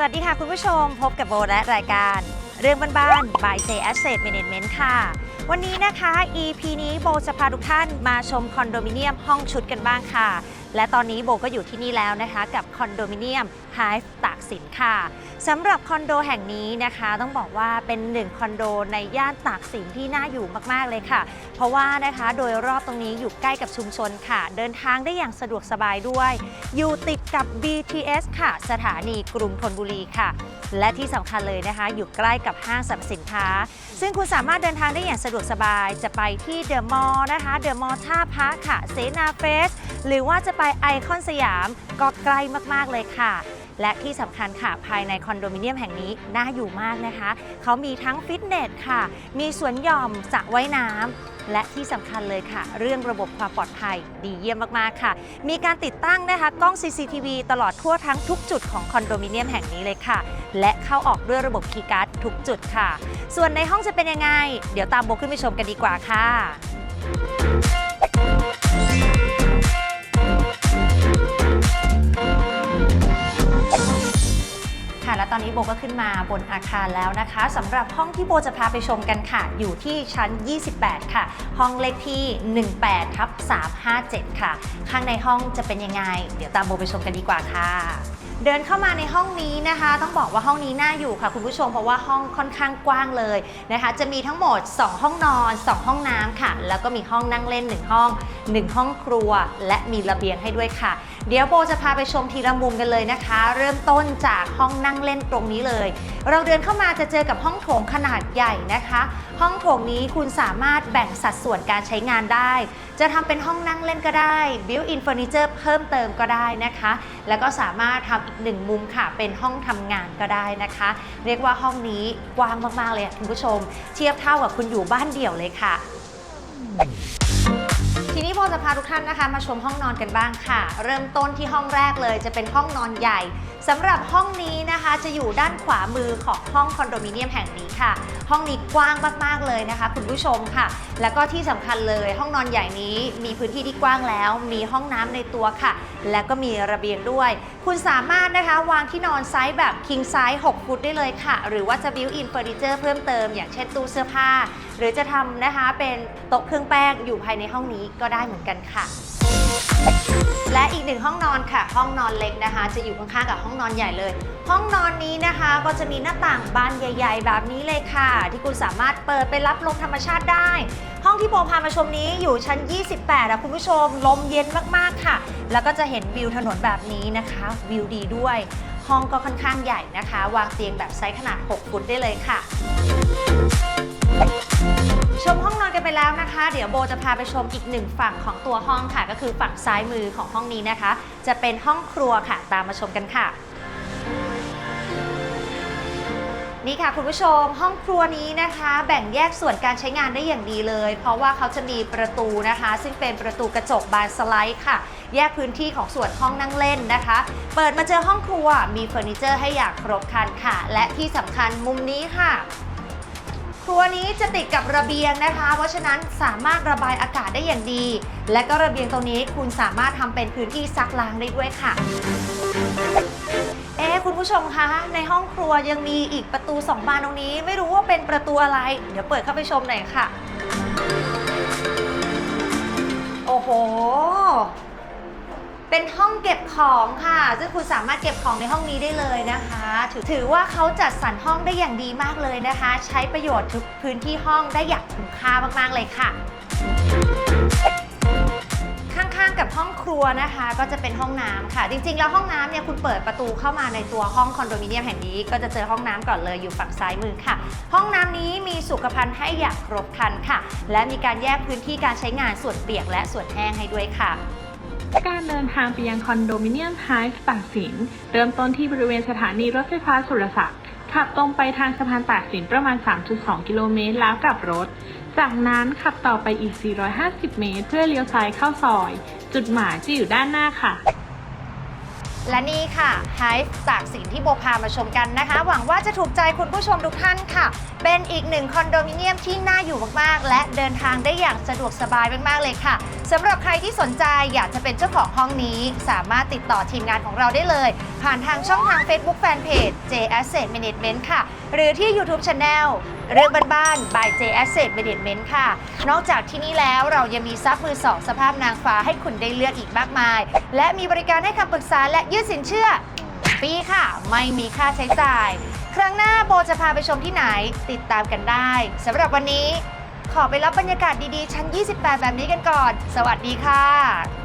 สวัสดีค่ะคุณผู้ชมพบกับโบและรายการ เรื่องบ้านๆ by J Asset Management ค่ะ วันนี้นะคะ EP นี้โบจะพาทุกท่านมาชมคอนโดมิเนียมห้องชุดกันบ้างค่ะและตอนนี้โบก็อยู่ที่นี่แล้วนะคะ กับคอนโดมิเนียม Hive ตากสินค่ะสำหรับคอนโดแห่งนี้นะคะ ต้องบอกว่าเป็นหนึ่งคอนโดในย่านตากสินที่น่าอยู่มากๆเลยค่ะ เพราะว่านะคะโดยรอบตรงนี้อยู่ใกล้กับชุมชนค่ะ เดินทางได้อย่างสะดวกสบายด้วย อยู่ติดกับ BTS ค่ะ สถานีกรุงธนบุรีค่ะ และที่สำคัญเลยนะคะ อยู่ใกล้กับห้างสรรพสินค้า ซึ่งคุณสามารถเดินทางได้อย่างสะดวกสบายจะไปที่เดอะมอลล์นะคะเดอะมอลล์ท่าพระค่ะเสนาเฟส หรือว่าจะไปไอคอนสยามก็ใกล้มากๆเลยค่ะ และที่สำคัญค่ะภายในคอนโดมิเนียมแห่งนี้น่าอยู่มากนะคะ เขามีทั้งฟิตเนสค่ะ มีสวนหย่อมสระว่ายน้ำและที่สำคัญเลยค่ะ เรื่องระบบความปลอดภัยดีเยี่ยมมาก ๆ ค่ะ มีการติดตั้งนะคะ กล้อง CCTV ตลอดทั่วทั้งทุกจุดของคอนโดมิเนียมแห่งนี้เลยค่ะ และเข้าออกด้วยระบบคีย์การ์ดทุกจุดค่ะ ส่วนในห้องจะเป็นยังไง เดี๋ยวตามโบขึ้นไปชมกันดีกว่าค่ะ ตอนนี้โบก็ขึ้นมาบนอาคารแล้วนะคะสำหรับห้องที่โบจะพาไปชมกันค่ะ อยู่ที่ชั้น 28 ค่ะ ห้องเลขที่ 18ทับ357 ค่ะ ข้างในห้องจะเป็นยังไง เดี๋ยวตามโบไปชมกันดีกว่าค่ะ เดินเข้ามาในห้องนี้นะคะ ต้องบอกว่าห้องนี้น่าอยู่ค่ะคุณผู้ชมเพราะว่าห้องค่อนข้างกว้างเลยนะคะ จะมีทั้งหมด 2 ห้องนอน 2 ห้องน้ำค่ะ แล้วก็มีห้องนั่งเล่น 1 ห้อง 1 ห้องครัว และมีระเบียงให้ด้วยค่ะ เดี๋ยวโบจะพาไปชมทีละมุมกันเลยนะคะ เริ่มต้นจากห้องนั่งเล่นตรงนี้เลย เราเดินเข้ามาจะเจอกับห้องโถงขนาดใหญ่นะคะ ห้องโถงนี้คุณสามารถแบ่งสัดส่วนการใช้งานได้ จะทำเป็นห้องนั่งเล่นก็ได้ built-in furniture เพิ่มเติมก็ได้นะคะ แล้วก็สามารถทำอีกหนึ่งมุมค่ะ เป็นห้องทำงานก็ได้นะคะ เรียกว่าห้องนี้กว้างมากๆเลยอะคุณผู้ชม เทียบเท่ากับคุณอยู่บ้านเดี่ยวเลยค่ะทีนี้โบจะพาทุกท่านนะคะมาชมห้องนอนกันบ้างค่ะ เริ่มต้นที่ห้องแรกเลยจะเป็นห้องนอนใหญ่ สำหรับห้องนี้นะคะจะอยู่ด้านขวามือของห้องคอนโดมิเนียมแห่งนี้ค่ะ ห้องนี้กว้างมาก ๆ เลยนะคะ คุณผู้ชมค่ะ แล้วก็ที่สำคัญเลยห้องนอนใหญ่นี้มีพื้นที่ที่กว้างแล้ว มีห้องน้ำในตัวค่ะ และก็มีระเบียงด้วย คุณสามารถนะคะวางที่นอนไซส์แบบ king size 6 ฟุตได้เลยค่ะ หรือว่าจะ built in furniture เพิ่มเติมอย่างเช่นตู้เสื้อผ้า หรือจะทำนะคะเป็นโต๊ะเครื่องแป้งอยู่ภายในห้องนี้ก็ได้เหมือนกันค่ะ และอีกหนึ่งห้องนอนค่ะ ห้องนอนเล็กนะคะ จะอยู่ข้างๆกับห้องนอนใหญ่เลย ห้องนอนนี้นะคะก็จะมีหน้าต่างบานใหญ่ ๆ แบบนี้เลยค่ะ ที่คุณสามารถเปิดไปรับลมธรรมชาติได้ ห้องที่โบพามาชมนี้อยู่ชั้น 28อะคุณผู้ชม ลมเย็นมากๆค่ะ แล้วก็จะเห็นวิวถนนแบบนี้นะคะ วิวดีด้วย ห้องก็ค่อนข้างใหญ่นะคะ วางเตียงแบบไซส์ขนาด 6 ฟุตได้เลยค่ะ ชมห้องนอนกันไปแล้วนะคะ เดี๋ยวโบจะพาไปชมอีกหนึ่งฝั่งของตัวห้องค่ะ ก็คือฝั่งซ้ายมือของห้องนี้นะคะ จะเป็นห้องครัวค่ะ ตามมาชมกันค่ะ นี่ค่ะคุณผู้ชมห้องครัวนี้นะคะ แบ่งแยกส่วนการใช้งานได้อย่างดีเลย เพราะว่าเขาจะมีประตูนะคะ ซึ่งเป็นประตูกระจกบานสไลด์ค่ะ แยกพื้นที่ของส่วนห้องนั่งเล่นนะคะ เปิดมาเจอห้องครัวมีเฟอร์นิเจอร์ให้อย่างครบครันค่ะ และที่สำคัญมุมนี้ค่ะ ครัวนี้จะติดกับระเบียงนะคะ เพราะฉะนั้นสามารถระบายอากาศได้อย่างดี และก็ระเบียงตรงนี้คุณสามารถทำเป็นพื้นที่ซักล้างได้ด้วยค่ะ เอ๊ะคุณผู้ชมคะ ในห้องครัวยังมีอีกประตูสองบานตรงนี้ ไม่รู้ว่าเป็นประตูอะไร เดี๋ยวเปิดเข้าไปชมหน่อยค่ะ โอ้โห เป็นห้องเก็บของค่ะ ซึ่งคุณสามารถเก็บของในห้องนี้ได้เลยนะคะ ถือถือว่าเขาจัดสรรห้องได้อย่างดีมากเลยนะคะ ใช้ประโยชน์ทุกพื้นที่ห้องได้อย่างคุ้มค่ามากๆเลยค่ะ ข้างๆกับห้องครัวนะคะ ก็จะเป็นห้องน้ำค่ะ จริงๆ แล้วห้องน้ำเนี่ยคุณเปิดประตูเข้ามาในตัวห้องคอนโดมิเนียมแห่งนี้ ก็จะเจอห้องน้ำก่อนเลยอยู่ฝั่งซ้ายมือค่ะ ห้องน้ำนี้มีสุขภัณฑ์ให้อย่างครบครันค่ะ และมีการแยกพื้นที่การใช้งานส่วนเปียกและส่วนแห้งให้ด้วยค่ะ การเดินทางไปยังคอนโดมิเนียมไฮส์ตากสิน เริ่มต้นที่บริเวณสถานีรถไฟฟ้าสุรศักดิ์ขับตรงไปทางสะพานตากสินประมาณ 3.2 กิโลเมตรแล้วกลับรถ จากนั้นขับต่อไปอีก 450 เมตร เพื่อเลี้ยวซ้ายเข้าซอย จุดหมายจะอยู่ด้านหน้าค่ะ และนี่ค่ะ Hive ตากสินที่โบพามาชมกันนะคะ หวังว่าจะถูกใจคุณผู้ชมทุกท่านค่ะ เป็นอีกหนึ่งคอนโดมิเนียมที่น่าอยู่มากๆ และเดินทางได้อย่างสะดวกสบายมากๆเลยค่ะสำหรับใครที่สนใจอยากจะเป็นเจ้าของห้องนี้ สามารถติดต่อทีมงานของเราได้เลย ผ่านทางช่องทาง Facebook Fanpage J Asset Management ค่ะ หรือที่ YouTube Channel เรื่องบ้านๆ by J Asset Management ค่ะ นอกจากที่นี่แล้วเรายังมีซับมือสองสภาพนางฟ้าให้คุณได้เลือกอีกมากมาย และมีบริการให้คำปรึกษาและยืดสินเชื่อฟรีค่ะ ไม่มีค่าใช้จ่าย ครั้งหน้าโบจะพาไปชมที่ไหนติดตามกันได้สำหรับวันนี้ ขอไปรับบรรยากาศดีๆ ชั้น 28 แบบนี้กันก่อน สวัสดีค่ะ